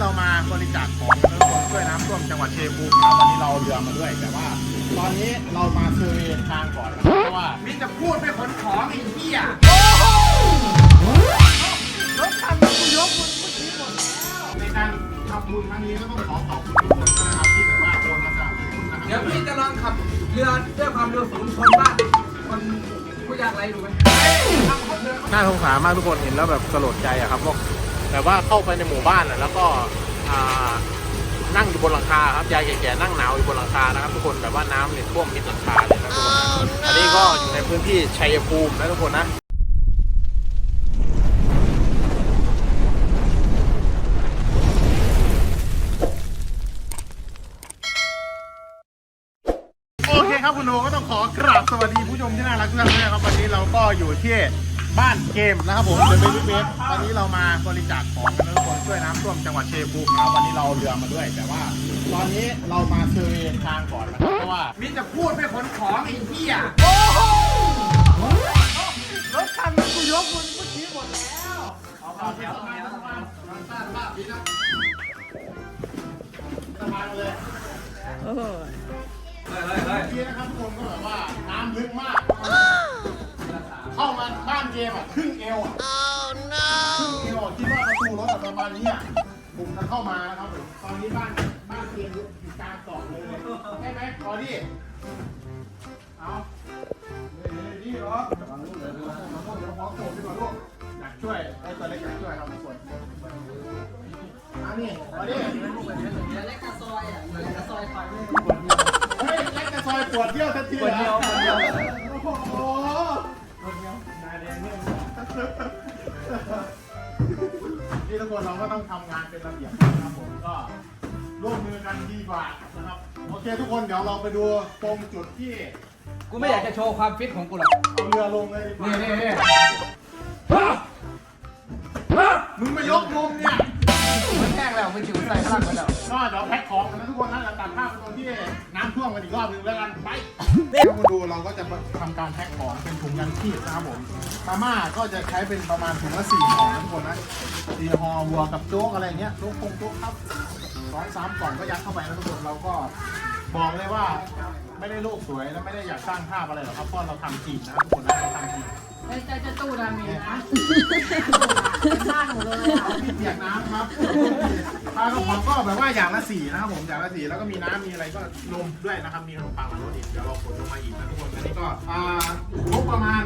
เรามาบริจาคของนะทุกคนช่วยน้ำท่วมจังหวัดชัยภูมินะครับวันนี้เราเอาเรือมาด้วย แต่ว่า ตอนนี้เรามาเซอร์เวย์ทางก่อนนะครับเพราะว่ามิจะพูดไม่ขนของไอ้เหี้ยรถคันนี้กูยกมันเมื่อกี้หมดแล้วในการทำบุญครั้งนี้ก็ต้องขอขอบคุณทุกคนนะครับที่แบบว่าโอนมาสนับสนุนนะครับเดี๋ยวพี่จะลองขับเรือด้วยความเร็วสูงชนบ้านคนผู้ยากไร้ดูไหมน่าสงสารมากทุกคนเห็นแล้วแบบสลดใจอะครับว่า แบบว่าเข้าไปในหมู่บ้านอะแล้วก็อ่านั่งอยู่บนหลังคาครับยายแก่ๆนั่งหนาวอยู่บนหลังคานะครับทุกคนแบบว่าน้ำเนี่ยท่วมมิดหลังคาเลยนะทุกคนนะอันนี้ก็อยู่ในพื้นที่ชัยภูมินะทุกคนนะโอเคครับคุณโนก็ต้องขอกราบสวัสดีผู้ชมที่น่ารักทุกท่านด้วยนะครับวันนี้เราก็อยู่ที่ บ้านเกมนะครับผมเดอะเบบี้เบสวันนี้เรามาบริจาคของกันนะทุกคนช่วยน้ำท่วมจังหวัดชัยภูมินะครับวันนี้เราเอาเรือมาด้วย แต่ว่า ตอนนี้เรามาเซอร์เวย์ทางก่อนนะครับเพราะว่ามิจะพูดไม่ขนของไอ้เหี้ยรถคันนี้กูยกมันเมื่อกี้หมดแล้วเอาเอาแถวมาสบายสบายดีนะสบายเลยเฮ้ยเฮ้ยเฮ้ยเมื่อกี้นะครับทุกคนก็แบบว่าน้ำลึกมากเข้ามาบ้าน เกมอะครึ่งเอวอะครึ่งเอวอะคิดว่าประตูรถอะประมาณนี้อะผมจะเข้ามานะครับผมตอนนี้บ้านบ้านเกมอยู่กลางเกาะเลยใช่ไหมพอดีเอาเลยนี่เหรอมาลูกเดี๋ยวมาลูกเดี๋ยวขอโผล่ดีกว่าลูกอยากช่วยไอ้ตัวเล็กอยากช่วยครับทุกคนอันนี้พอดีเล็กกระซอยอะเล็กกระซอยคอยไม่เฮ้ยเล็กจะซอยปวดเยี่ยวทันทีปวดเยี่ยวปวดเยี่ยวโอ้ นี่ทุกคนเราก็ต้องทำงานเป็นระเบียบนะครับผมก็ร่วมมือกันดีกว่านะครับโอเคทุกคนเดี๋ยวเราไปดูตรงจุดที่กูไม่อยากจะโชว์ความฟิตของกูหรอก เอาเรือลงเลยดีกว่านี่นี่นี่มึงมายกลงเนี่ย มันแห้งแล้วมันจิ๋วใส่พลังมาแล้ว ก็เดี๋ยวแพ็คของกันนะทุกคนนะเราตัดภาพไปตรงที่น้ำท่วมกันอีกรอบหนึงแล้วกันไป ถ้าคุณดูเราก็จะทำการแพ็คของเป็นถุงยังชีพนะครับผมมาม่าก็จะใช้เป็นประมาณถุงละสี่ห่อนะทุกคนนะสี่ห่อวัวกับโจ๊กอะไรเงี้ยโจ๊กคงโจ๊กครับสองสามกล่องก็ยัดเข้าไปนะทุกคนเราก็บอกเลยว่าไม่ได้โลกสวยและไม่ได้อยากสร้างภาพอะไรหรอกครับเพราะเราทำจริงนะครับทุกคนนะเราทำจริงไม่ใช่จะตู้ดามีนะเป็นบ้านหนูเลยอะพี่เปียกน้ำครับ ปลากระป๋องก็แบบว่าอย่างละสี่นะครับผมอย่างละสี่แล้วก็มีน้ำมีอะไรก็นมด้วยนะครับมีขนมปังหลังรถอีกเดี๋ยวเราขนลงมาอีกนะทุกคนอันนี้ก็อ่างบประมาณ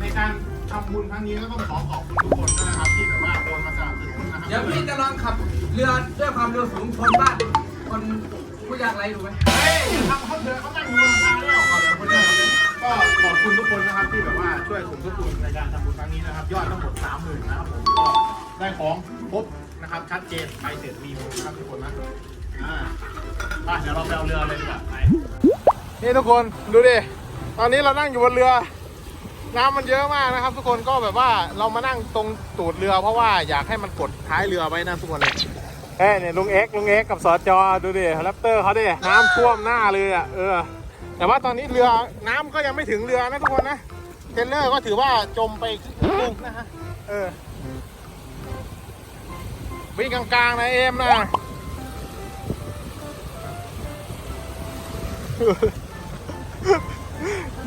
ในการทำบุญครั้งนี้ก็ต้องขอขอบคุณทุกคนด้วยนะครับที่แบบว่าโอนมาสนับสนุนนะครับเดี๋ยวพี่จะลองขับเรือด้วยความเร็วสูงชนบ้านคนผู้ยากไร้ดูไหมเฮ้ยทำเขาเถอะเขาตั้งอยู่บนทางแล้วเอาเดี๋ยวคนเดียวก็ขอบคุณทุกคนนะครับที่แบบว่าช่วยสมทบทุนในการทำบุญครั้งนี้นะครับ ยอดทั้งหมดสามหมื่นนะครับผมก็ได้ของครบ นะครับ ชัดเจนไปเสร็จมีมูลนะครับทุกคนนะอ่าไปเดี๋ยวเราไปเอาเรือเลยดีกว่าไปนี่ทุกคนดูดิ ตอนนี้เรานั่งอยู่บนเรือ น้ำมันเยอะมากนะครับ ทุกคนก็แบบว่าเรามานั่งตรงตูดเรือ เพราะว่าอยากให้มันกดท้ายเรือไว้นะทุกคนเลยเฮ้ยเนี่ยลุงเอ็กซ์ลุงเอ็กซ์กับสจดูดิแรปเตอร์เขาดิน้ำท่วมหน้าเลยอะเออ แต่ว่าตอนนี้เรือน้ำก็ยังไม่ถึงเรือนะทุกคนนะเทรลเลอร์ก็ถือว่าจมไปครึ่งหนึงนะฮะเออ วิ่งกลางๆนะเอ็มนะ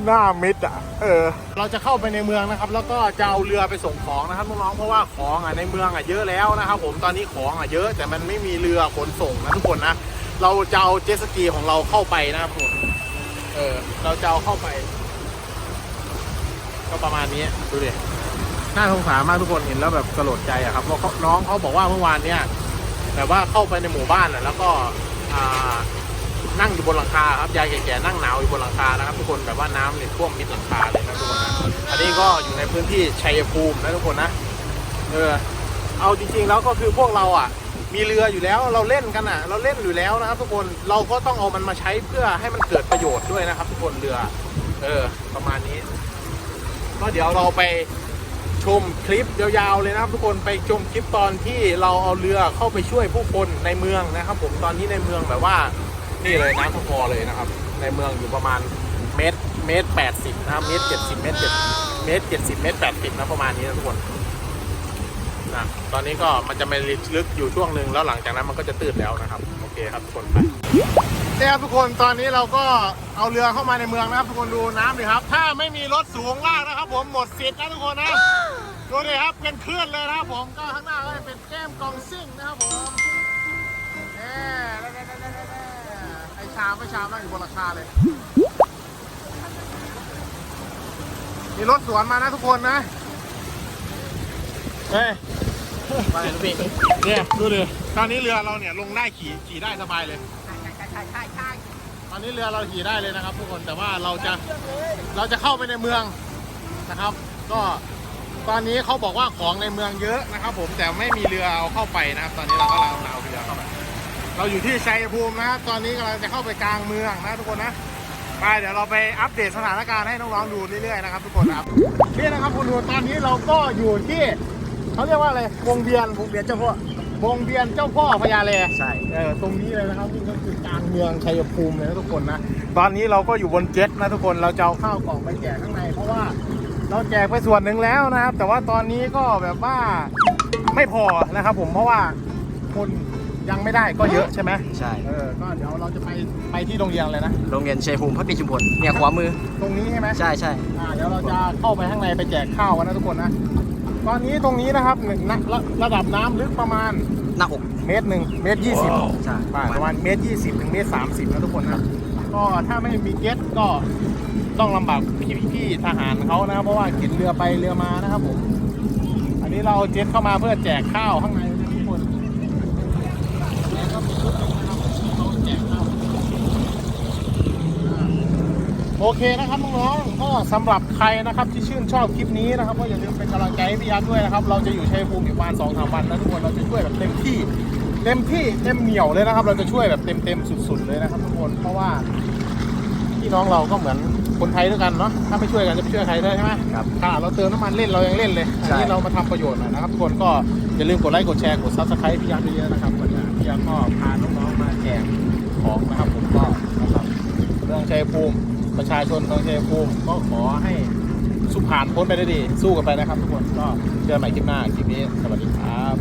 หน้ามิดอะ เออ เราจะเข้าไปในเมืองนะครับ แล้วก็จะเอาเรือไปส่งของนะครับน้องๆ เพราะว่าของอะในเมืองอะเยอะแล้วนะครับ ผม ตอนนี้ของอะเยอะ แต่มันไม่มีเรือขนส่งนะทุกคนนะ เราจะเอาเจสกีของเราเข้าไปนะครับผม เออ เราจะเอาเข้าไป ก็ประมาณนี้ ดูดิ น่าสงสารมากทุกคนเห็นแล้วแบบสลดใจอะครับเพราะเขาน้องเขาบอกว่าเมื่อวานเนี่ยแบบว่าเข้าไปในหมู่บ้านอะแล้วก็อ่านั่งอยู่บนหลังคาครับยายแก่ๆนั่งหนาวอยู่บนหลังคานะครับ ทุกคนแบบว่าน้ำเนี่ยท่วมมิดหลังคาเลยนะทุกคนนะอันนี้ก็อยู่ในพื้นที่ชัยภูมินะทุกคนนะเออเอาจริงๆแล้วก็คือพวกเราอะ มีเรืออยู่แล้วเราเล่นกันอะ เราเล่นอยู่แล้วนะครับ ทุกคนเราก็ต้องเอามันมาใช้เพื่อให้มันเกิดประโยชน์ด้วยนะครับ ทุกคนเรือ เออ ประมาณนี้ก็เดี๋ยวเราไป ชมคลิปยาวๆเลยนะครับ ทุกคนไปชมคลิปตอนที่เราเอาเรือเข้าไปช่วยผู้คนในเมืองนะครับ ผมตอนนี้ในเมืองแบบว่านี่เลยน้ำพอเลยนะครับ ในเมืองอยู่ประมาณเมตรเมตรแปดสิบนะครับเมตรเจ็ดสิบเมตรเจ็ดเมตรเจ็ดสิบเมตรแปดสิบนะประมาณนี้นะทุกคนนะตอนนี้ก็มันจะไม่ลึกอยู่ช่วงหนึ่งแล้วหลังจากนั้นมันก็จะตื้นแล้วนะครับ โอเคครับทุกคนไป เนี่ยครับทุกคนตอนนี้เราก็เอาเรือเข้ามาในเมืองนะครับ ทุกคนดูน้ำดิครับ ถ้าไม่มีรถสูงลากนะครับ ผมหมดสิทธิ์นะทุกคนนะดูดิครับเป็นคลื่นเลยนะครับ ผมก็ข้างหน้าก็จะเป็นแก้มกองซิ่งนะครับผมแน่ไอชามไม่ชามนั่งอยู่บนหลังคาเลย มีรถสวนมานะทุกคนนะเฮ้ยไปลูกพี่เนี่ยดูดิตอนนี้เรือเราเนี่ยลงได้ขี่ขี่ได้สบายเลยใช่ใช่ใช่ใช่ใช่ตอนนี้เรือเราขี่ได้เลยนะครับ ทุกคนแต่ว่าเราจะเราจะเข้าไปในเมืองนะครับ ก็ตอนนี้เขาบอกว่าของในเมืองเยอะนะครับ ผมแต่ไม่มีเรือเอาเข้าไปนะครับ ตอนนี้เราก็เราเอาเรือเข้าไปเราอยู่ที่ชัยภูมินะครับตอนนี้กำลังจะเข้าไปกลางเมืองนะทุกคนนะไปเดี๋ยวเราไปอัปเดตสถานการณ์ให้น้องๆดูเรื่อยๆนะครับทุกคนนะครับนี่นะครับคุณดูตอนนี้เราก็อยู่ที่เขาเรียกว่าอะไรวงเวียนวงเวียนเจ้าพ่อ วงเวียนเจ้าพ่อพญาเลใช่เออตรงนี้เลยนะครับนี่ก็คือกลางเมืองชัยภูมิเลยนะทุกคนนะตอนนี้เราก็อยู่บนเจ็ตนะทุกคนเราจะเอาข้าวกล่องไปแจกข้างใน เพราะว่าเราแจกไปส่วนหนึ่งแล้วนะครับ แต่ว่าตอนนี้ก็แบบว่าไม่พอนะครับ ผมเพราะว่าคนยังไม่ได้ก็เยอะใช่ไหมใช่ เออก็เดี๋ยวเราจะไปไปที่โรงเรียนเลยนะ โรงเรียนชัยภูมิพักดีชุมพลเนี่ยขวามือ ตรงนี้ใช่ไหมใช่ใช่อ่าเดี๋ยวเราจะเข้าไปข้างในไปแจกข้าวกันนะทุกคนนะ ตอนนี้ตรงนี้นะครับหนึ่งนะระระดับน้ำลึกประมาณหน้าอก เมตรหนึ่งเมตรยี่สิบใช่ประมาณเมตรยี่สิบถึงเมตรสามสิบนะทุกคนนะก็ถ้าไม่มีเก็ตก็ต้องลำบากพี่พี่ๆทหารเขานะครับ เพราะว่าเข็นเรือไปเรือมานะครับผม อันนี้เราเอาเจ็ตเข้ามาเพื่อแจกข้าวข้างในนะทุกคนแล้วก็มีชุดหนึงนะครับเราแจกข้าวอ่า โอเคนะครับน้องๆก็สำหรับใครนะครับที่ชื่นชอบคลิปนี้นะครับก็อย่าลืมเป็นกำลังใจให้พี่ยักษ์ด้วยนะครับ เราจะอยู่ชัยภูมิอยู่ประมาณสองสามวันนะทุกคนเราจะช่วยแบบเต็มที่ เต็มที่เต็มเหนียวเลยนะครับ เราจะช่วยแบบเต็มเต็มๆสุด ๆ เลยนะครับทุกคนเพราะว่าพี่น้องเราก็เหมือนคนไทยด้วยกันเนาะถ้าไม่ช่วยกันจะไปช่วยใครได้ใช่ไหมครับค่ะเราเติมน้ำมันเล่นเรายังเล่นเลยอันนี้ใช่เรามาทำประโยชน์หน่อยนะครับทุกคนก็อย่าลืมกดไลค์กดแชร์กดซับสไครต์พี่ยักษ์เยอะๆนะครับวันนี้พี่ยักษ์ก็พาน้องๆมาแจกของนะครับผมก็นะครับเรื่องชัยภูมิ ประชาชนเมืองชัยภูมิก็ขอให้สุขผ่านพ้นไปได้ดี สู้กันไปนะครับทุกคนก็เจอกันใหม่คลิปหน้าคลิปนี้สวัสดีครับ